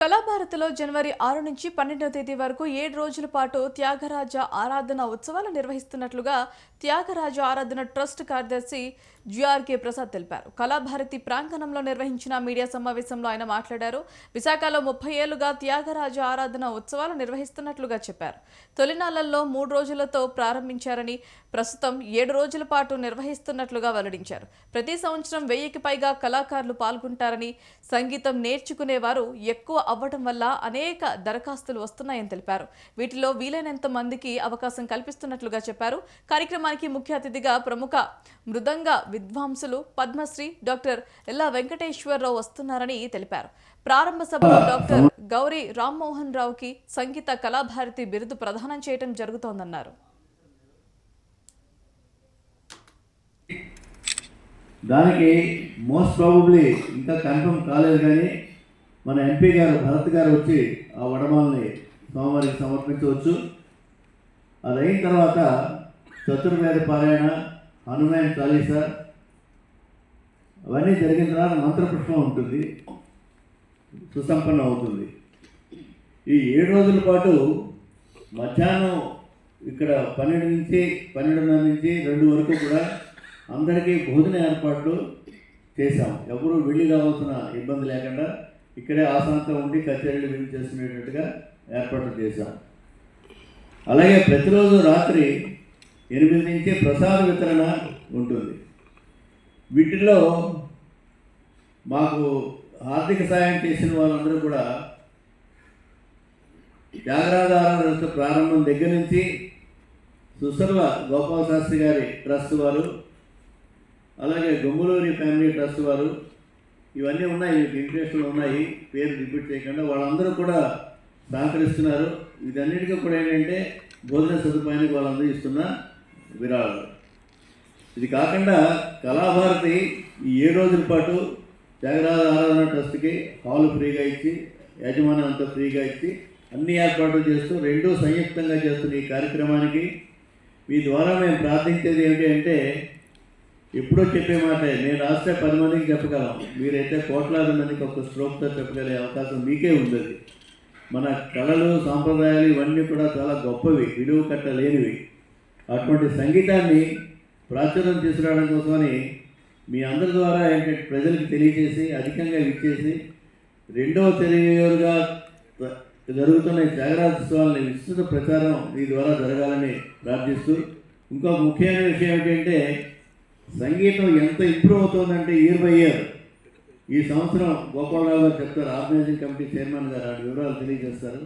కళాభారతిలో జనవరి ఆరు నుంచి పన్నెండవ తేదీ వరకు ఏడు రోజుల పాటు త్యాగరాజ ఆరాధన ఉత్సవాలు నిర్వహిస్తున్నట్లుగా త్యాగరాజ ఆరాధన ట్రస్ట్ కార్యదర్శి జిఆర్కే ప్రసాద్ తెలిపారు. కళాభారతి ప్రాంగణంలో నిర్వహించిన మీడియా సమావేశంలో ఆయన మాట్లాడారు. విశాఖలో ముప్పై ఏళ్ళుగా త్యాగరాజ ఆరాధన ఉత్సవాలు నిర్వహిస్తున్నట్లుగా చెప్పారు. తొలినాళ్ళలో మూడు రోజులతో ప్రారంభించారని ప్రస్తుతం ఏడు రోజుల పాటు నిర్వహిస్తున్నట్లుగా వెల్లడించారు. ప్రతి సంవత్సరం వెయ్యికి పైగా కళాకారులు పాల్గొంటారని సంగీతం నేర్చుకునేవారు ఎక్కువ అవ్వడం వల్ల అనేక దరఖాస్తులు వస్తున్నాయని తెలిపారు. వీటిలో వీలైనంత మందికి అవకాశం కల్పిస్తున్నట్లుగా చెప్పారు. కార్యక్రమానికి ముఖ్య అతిథిగా ప్రముఖ మృదంగ విద్వాంసులు పద్మశ్రీ డాక్టర్ ఎల్లా వెంకటేశ్వరరావు వస్తున్నారని తెలిపారు. ప్రారంభ సభలో డాక్టర్ గౌరీ రామ్మోహన్ రావుకి సంగీత కళాభారతి బిరుదు ప్రదానం చేయడం జరుగుతోందన్నారు. దానికి మోస్ట్ ప్రాబబ్లీ ఇంకా కన్ఫర్మ్ కాలేదు కానీ మన ఎంపీ గారు భరత్ గారు వచ్చి ఆ వడమాలని స్వామివారికి సమర్పించవచ్చు. అది అయిన తర్వాత చతుర్వేద పారాయణ హనుమాన్ చాలీస అవన్నీ జరిగిన తర్వాత మంత్రపుష్పం ఉంటుంది. సుసంపన్నం అవుతుంది. ఈ ఏడు రోజుల పాటు మధ్యాహ్నం ఇక్కడ పన్నెండు నుంచి పన్నెండున్నర నుంచి రెండు వరకు కూడా అందరికీ భోజన ఏర్పాట్లు చేశాం. ఎవరు వెళ్ళి రావాల్సిన ఇబ్బంది లేకుండా ఇక్కడే ఆసనంతో ఉండి కచేరీలు విని చేసుకునేటట్టుగా ఏర్పాట్లు చేశాం. అలాగే ప్రతిరోజు రాత్రి ఎనిమిది నుంచి ప్రసాద వితరణ ఉంటుంది. వీటిలో మాకు ఆర్థిక సాయం చేసిన వాళ్ళందరూ కూడా త్యాగరాజారాధన ప్రారంభం దగ్గర నుంచి సుసర్వ గోపాల శాస్త్రి గారి ట్రస్ట్ వారు అలాగే గొంగులూరి ఫ్యామిలీ ట్రస్ట్ వారు ఇవన్నీ ఉన్నాయి ఇంట్రెస్ట్లు ఉన్నాయి పేరు రిపీట్ చేయకుండా వాళ్ళందరూ కూడా సహకరిస్తున్నారు. ఇదన్నిటికీ కూడా ఏంటంటే భోజన సదుపాయానికి వాళ్ళందరూ ఇస్తున్న విరాళాలు. ఇది కాకుండా కళాభారతి ఈ ఏడు రోజుల పాటు త్యాగరాజ ఆరాధన ట్రస్ట్కి హాల్ ఫ్రీగా ఇచ్చి యాజమాన్యం అంతా ఫ్రీగా ఇచ్చి అన్ని ఏర్పాట్లు చేస్తూ రెండూ సంయుక్తంగా చేస్తున్న ఈ కార్యక్రమానికి మీ ద్వారా మేము ప్రార్థించేది ఏమిటి అంటే ఎప్పుడో చెప్పే మాట నేను రాస్తే పది మందికి చెప్పగలం. మీరైతే కోట్లాది మందికి ఒక స్ట్రోక్తో చెప్పగలిగే అవకాశం మీకే ఉంది మన కళలు సాంప్రదాయాలు ఇవన్నీ కూడా చాలా గొప్పవి విలువ కట్టలేనివి. అటువంటి సంగీతాన్ని ప్రాచుర్యం తీసుకురావడం కోసమని మీ అందరి ద్వారా ఏంటంటే ప్రజలకు తెలియజేసి అధికంగా ఇచ్చేసి రెండవ తెలియగా జరుగుతున్న ఈ త్యాగరాజోత్సవాలని విస్తృత ప్రచారం మీ ద్వారా జరగాలని ప్రార్థిస్తూ ఇంకొక ముఖ్యమైన విషయం ఏంటంటే సంగీతం ఎంత ఇంప్రూవ్ అవుతుందంటే ఇయర్ బై ఇయర్ ఈ సంవత్సరం గోపాలరావు గారు చెప్తారు ఆర్గనైజింగ్ కమిటీ చైర్మన్ గారు ఆ వివరాలు తెలియజేస్తారు.